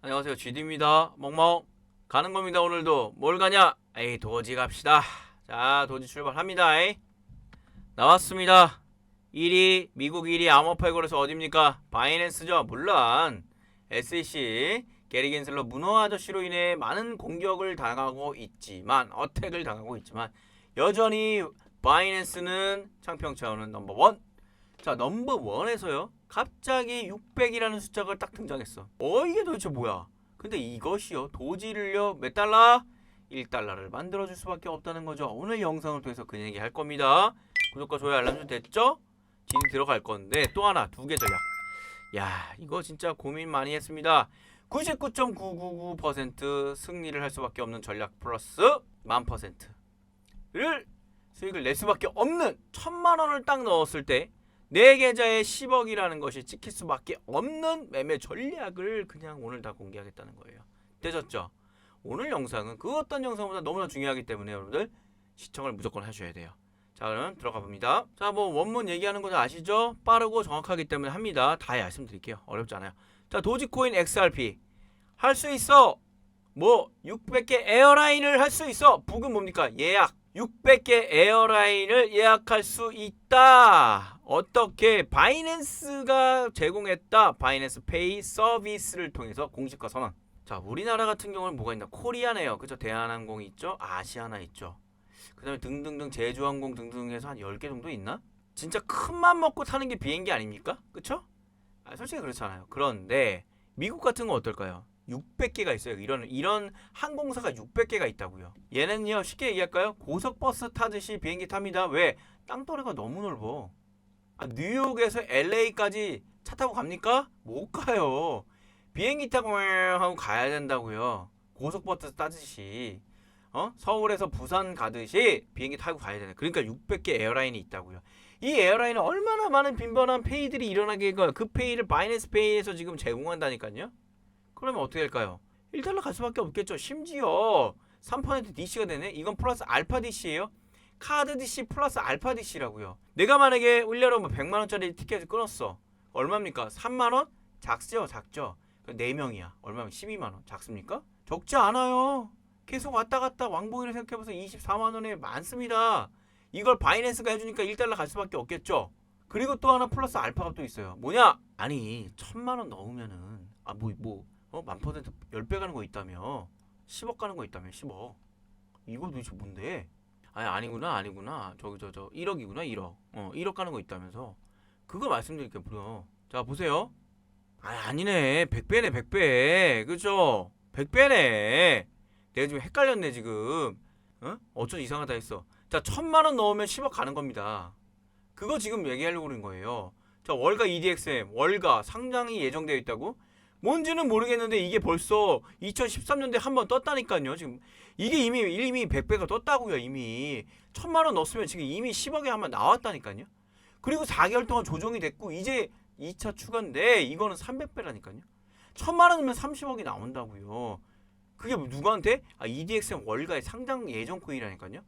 안녕하세요. GD입니다. 멍멍. 가는 겁니다 오늘도. 뭘 가냐? 에이 도지 갑시다. 자 도지 출발합니다 에이. 나왔습니다. 1위 미국 1위 암호팔거래소 어딥니까? 바이낸스죠 물론. SEC 게리 겐슬러 문어 아저씨로 인해 많은 공격을 당하고 있지만 어택을 당하고 있지만 여전히 바이낸스는 창평차원은 넘버원. 자 넘버원에서요. 갑자기 600이라는 숫자가 딱 등장했어. 어 이게 도대체 뭐야? 근데 이것이요. 도지를요. 몇 달러? 1달러를 만들어줄 수밖에 없다는 거죠. 오늘 영상을 통해서 그 얘기 할 겁니다. 구독과 좋아요 알람 좀 됐죠? 진이 들어갈 건데 또 하나 두 개 전략. 야 이거 진짜 고민 많이 했습니다. 99.999% 승리를 할 수밖에 없는 전략 플러스 만 퍼센트를 수익을 낼 수밖에 없는 천만 원을 딱 넣었을 때 내 계좌에 10억이라는 것이 찍힐 수밖에 없는 매매 전략을 그냥 오늘 다 공개하겠다는 거예요. 되셨죠? 오늘 영상은 그 어떤 영상보다 너무나 중요하기 때문에 여러분들 시청을 무조건 하셔야 돼요. 자 그럼 들어가 봅니다. 자 뭐 원문 얘기하는 거 아시죠? 빠르고 정확하기 때문에 합니다. 다 말씀드릴게요. 어렵지 않아요. 자 도지코인 XRP 할 수 있어. 뭐 600개 에어라인을 할 수 있어. 북은 뭡니까? 예약. 600개 에어라인을 예약할 수 있다. 어떻게 바이낸스가 제공했다. 바이낸스 페이 서비스를 통해서 공식화 선언. 자, 우리나라 같은 경우는 뭐가 있나? 코리아네요. 그죠? 대한항공이 있죠? 아시아나 있죠. 그다음에 등등등 제주항공 등등 해서 한 10개 정도 있나? 진짜 큰맘 먹고 타는 게 비행기 아닙니까? 그쵸? 아, 솔직히 그렇잖아요. 그런데 미국 같은 건 어떨까요? 600개가 있어요. 이런 이런 항공사가 600개가 있다고요. 얘는요 쉽게 얘기할까요? 고속버스 타듯이 비행기 탑니다. 왜? 땅덩어리가 너무 넓어. 아, 뉴욕에서 LA까지 차 타고 갑니까? 못 가요. 비행기 타고 하고 가야 된다고요. 고속버스 타듯이 어? 서울에서 부산 가듯이 비행기 타고 가야 되는. 그러니까 600개 에어라인이 있다고요. 이 에어라인은 얼마나 많은 빈번한 페이들이 일어나게. 그 페이를 바이낸스 페이에서 지금 제공한다니까요. 그러면 어떻게 될까요? 1달러 갈 수밖에 없겠죠. 심지어 3% DC가 되네. 이건 플러스 알파 DC예요. 카드 DC 플러스 알파 DC라고요. 내가 만약에 1년에 뭐 100만 원짜리 티켓을 끊었어. 얼마입니까? 3만 원? 작죠, 작죠. 4명이야. 얼마면 12만 원. 작습니까? 적지 않아요. 계속 왔다 갔다 왕복이를 생각해보세요. 24만 원에 많습니다. 이걸 바이낸스가 해주니까 1달러 갈 수밖에 없겠죠. 그리고 또 하나 플러스 알파가 또 있어요. 뭐냐? 아니 천만 원 넣으면은 아뭐뭐 어? 만 퍼센트 10배 가는 거 있다며. 10억 가는 거 있다며 10억. 이거 도대체 뭔데? 아니 아니구나 아니구나. 저기 저저 1억이구나 1억. 어 1억 가는 거 있다면서. 그거 말씀드릴게요 무려 자 보세요. 아니 아니네. 100배네 100배. 그죠? 100배네. 내가 지금 헷갈렸네 지금. 어? 어쩐 이상하다 했어. 자 천만 원 넣으면 10억 가는 겁니다. 그거 지금 얘기하려고 그런 거예요. 자 월가 EDXM 월가 상장이 예정되어 있다고 뭔지는 모르겠는데 이게 벌써 2013년도에 한 번 떴다니까요. 지금 이게 이미 이미 100배가 떴다고요. 이미 천만 원 넣었으면 지금 이미 10억에 한 번 나왔다니까요. 그리고 4개월 동안 조정이 됐고 이제 2차 추가인데 이거는 300배라니까요. 천만 원 넣으면 30억이 나온다고요. 그게 누구한테? 아 EDXM 월가의 상장 예정 코인이라니까요.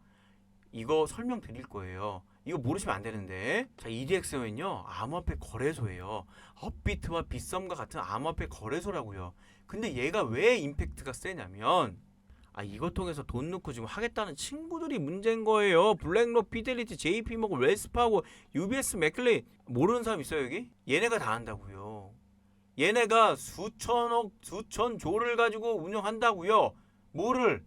이거 설명드릴 거예요. 이거 모르시면 안 되는데. 자, EDX는요, 암호화폐 거래소예요. 업비트와 빗썸과 같은 암호화폐 거래소라고요. 근데 얘가 왜 임팩트가 세냐면, 아, 이거 통해서 돈 넣고 지금 하겠다는 친구들이 문제인 거예요. 블랙록, 피델리티, JP모건, 웰스파고, UBS, 맥클레인 모르는 사람 있어요 여기? 얘네가 다 한다고요. 얘네가 수천억, 수천조를 가지고 운영한다고요. 뭐를?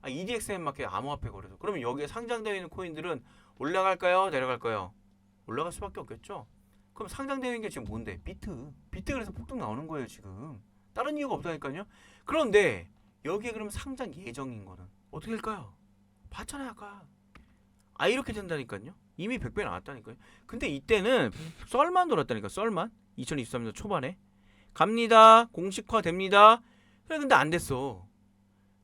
아, EDXM 마켓 암호화폐 거래소. 그러면 여기에 상장되어 있는 코인들은 올라갈까요? 내려갈까요? 올라갈 수밖에 없겠죠. 그럼 상장되어 있는 게 지금 뭔데? 비트. 비트 그래서 폭등 나오는 거예요, 지금. 다른 이유가 없다니까요. 그런데 여기에 그럼 상장 예정인 거는 어떻게 될까요? 봤잖아요, 아까. 아, 이렇게 된다니까요. 이미 100배 나왔다니까요. 근데 이때는 썰만 돌았다니까, 썰만. 2023년 초반에. 갑니다. 공식화 됩니다. 그래, 근데 안 됐어.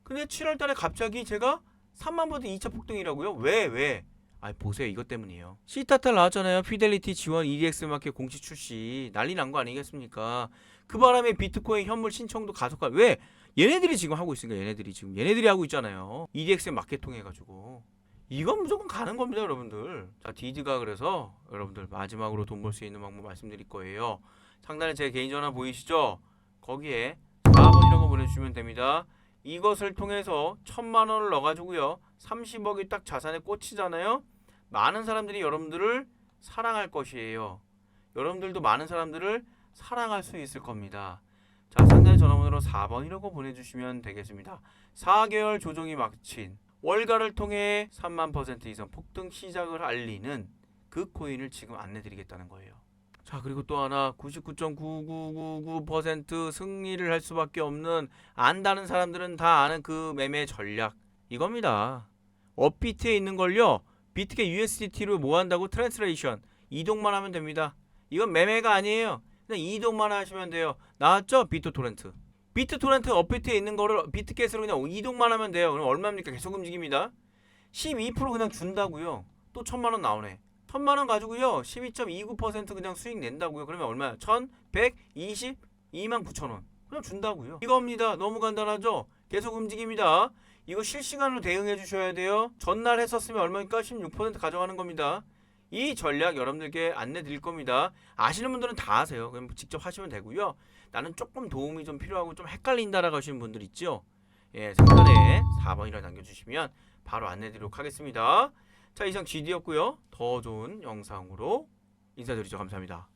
근데 7월 달에 갑자기 제가 3만 번대 2차 폭등이라고요? 왜, 왜? 아 보세요 이것 때문이에요 시타탈 나왔잖아요 피델리티 지원 EDX 마켓 공식 출시 난리 난 거 아니겠습니까 그 바람에 비트코인 현물 신청도 가속화 왜 얘네들이 지금 하고 있으니까 얘네들이 지금 얘네들이 하고 있잖아요 EDX 마켓 통해 가지고 이건 무조건 가는 겁니다, 여러분들. 자, 디드가 그래서 여러분들 마지막으로 돈 벌 수 있는 방법 말씀드릴 거예요. 상단에 제 개인 전화 보이시죠? 거기에 4번이라고 보내주시면 됩니다. 이것을 통해서 천만 원을 넣어가지고요. 30억이 딱 자산에 꽂히잖아요. 많은 사람들이 여러분들을 사랑할 것이에요. 여러분들도 많은 사람들을 사랑할 수 있을 겁니다. 자, 상단의 전화번호로 4번이라고 보내주시면 되겠습니다. 4개월 조정이 마친 월가를 통해 3만 퍼센트 이상 폭등 시작을 알리는 그 코인을 지금 안내드리겠다는 거예요. 자 그리고 또 하나 99.9999% 승리를 할 수밖에 없는 안다는 사람들은 다 아는 그 매매 전략 이겁니다. 업비트에 있는 걸요 비트게 USDT로 뭐 한다고 트랜스레이션 이동만 하면 됩니다. 이건 매매가 아니에요. 그냥 이동만 하시면 돼요. 나왔죠? 비트토렌트. 비트토렌트 업비트에 있는 거를 비트겟으로 그냥 이동만 하면 돼요. 그럼 얼마입니까? 계속 움직입니다. 12% 그냥 준다고요. 또 천만 원 나오네. 천만 원 가지고요. 12.29% 그냥 수익 낸다고요. 그러면 얼마야? 1,122만 9천 원. 그냥 준다고요. 이겁니다. 너무 간단하죠? 계속 움직입니다. 이거 실시간으로 대응해 주셔야 돼요. 전날 했었으면 얼마니까 16% 가져가는 겁니다. 이 전략 여러분들께 안내 드릴 겁니다. 아시는 분들은 다 아세요. 그럼 직접 하시면 되고요. 나는 조금 도움이 좀 필요하고 좀 헷갈린다라고 하시는 분들 있죠. 예, 상단에 4번이라 남겨주시면 바로 안내 드리도록 하겠습니다. 자, 이상 GD였고요. 더 좋은 영상으로 인사드리죠. 감사합니다.